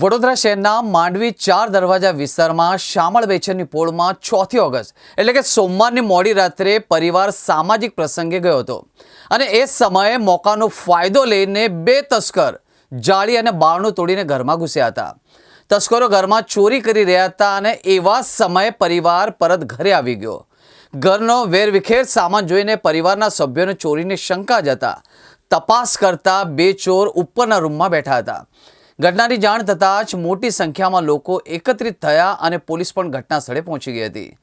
વડોદરા શહેરના માંડવી ચાર દરવાજા વિસ્તારમાં શામળ વેચનની પોળમાં ચોથી ઓગસ્ટ, એટલે કે સોમવારની મોડી રાત્રે પરિવાર સામાજિક પ્રસંગે ગયો હતો. અને એ સમયે મોકાનો ફાયદો લઈને બે તસ્કર જાળી અને બારણું તોડીને ઘરમાં ઘૂસ્યા હતા. તસ્કરો ઘરમાં ચોરી કરી રહ્યા હતા અને એવા સમયે પરિવાર પરત ઘરે આવી ગયો. ઘરનો વેરવિખેર સામાન જોઈને પરિવારના સભ્યોને ચોરીની શંકા જતા તપાસ કરતા બે ચોર ઉપરના રૂમમાં બેઠા હતા. ઘટનાની જાણ થતાં જ મોટી સંખ્યામાં લોકો એકત્રિત થયા અને પોલીસ પણ ઘટના સ્થળે પહોંચી ગઈ હતી.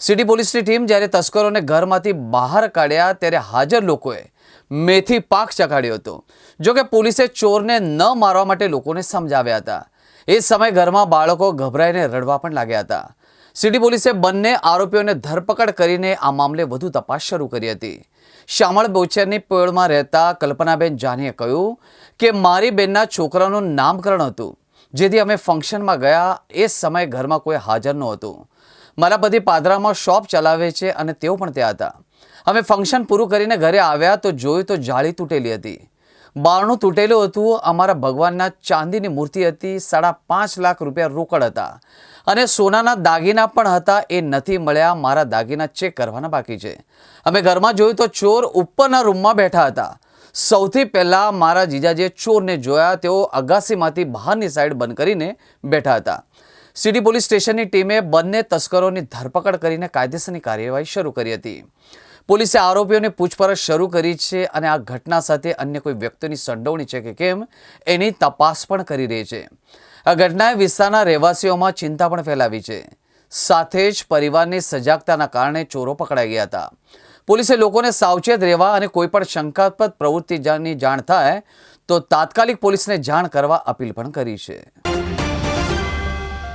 સિટી પોલીસની ટીમ જ્યારે તસ્કરોને ઘરમાંથી બહાર કાઢ્યા ત્યારે હાજર લોકોએ મેથી પાક ચખાડ્યો હતો. જોકે પોલીસે ચોરને ન મારવા માટે લોકોને સમજાવ્યા હતા. એ સમયે ઘરમાં બાળકો ગભરાઈને રડવા પણ લાગ્યા હતા. સિટી પોલીસે બંને આરોપીઓને ધરપકડ કરીને આ મામલે વધુ તપાસ શરૂ કરી હતી. શામળ બોચરની પોળમાં રહેતા કલ્પનાબેન જાનીએ કહ્યું કે મારી બેનના છોકરાનું નામકરણ હતું, જેથી અમે ફંક્શનમાં ગયા, એ સમયે ઘરમાં કોઈ હાજર નહોતું. મારા પતિ પાદરામાં શોપ ચલાવે છે અને તેઓ પણ ત્યાં હતા. અમે ફંક્શન પૂરું કરીને ઘરે આવ્યા તો જોયું તો જાળી તૂટેલી હતી. બારણું તૂટેલું હતું. અમારા ભગવાનના ચાંદીની મૂર્તિ હતી. સાડા પાંચ લાખ રૂપિયા રોકડ હતા. અને સોનાના દાગીના પણ હતા. એ નથી મળ્યા. મારા દાગીના ચેક કરવાના બાકી છે. અમે ઘરમાં જોયું તો ચોર ઉપરના રૂમમાં બેઠા હતા. સૌથી પહેલાં મારા જીજાજીએ ચોરને જોયા. તેઓ અગાસીમાંથી બહારની સાઈડ બંધ કરીને બેઠા હતા. સિટી પોલીસ સ્ટેશનની ટીમે બંને તસ્કરોની ધરપકડ કરીને કાયદેસરની કાર્યવાહી શરૂ કરી હતી. પોલીસે આરોપીઓની પૂછપરછ શરૂ કરી છે અને આ ઘટના સાથે અન્ય કોઈ વ્યક્તિની સંડોવણી છે કે કેમ, એની તપાસ પણ કરી રહી છે. આ ઘટનાએ વિસ્તારના રહેવાસીઓમાં ચિંતા પણ ફેલાવી છે. સાથે જ પરિવારની સજાગતાના કારણે ચોરો પકડાઈ ગયા હતા. પોલીસે લોકોને સાવચેત રહેવા અને કોઈ પણ શંકાસ્પદ પ્રવૃત્તિની જાણ થાય તો તાત્કાલિક પોલીસને જાણ કરવા અપીલ પણ કરી છે.